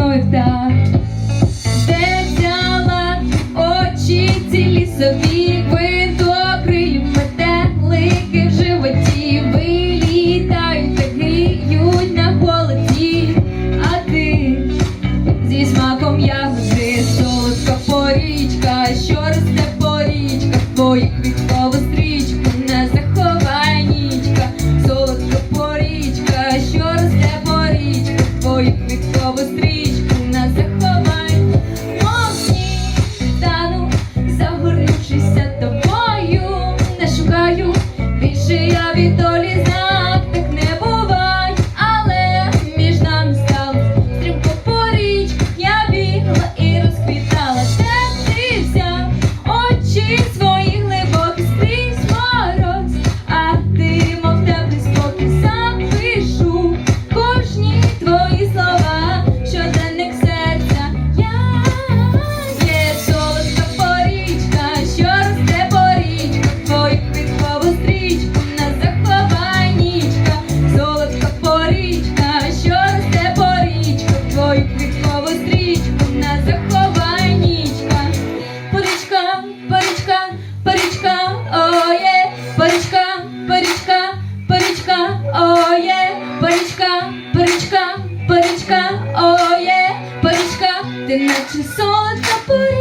мною так, де взяла очі цілі собі. порічка, порічка, оє, порічка, ти наче солодка порічка.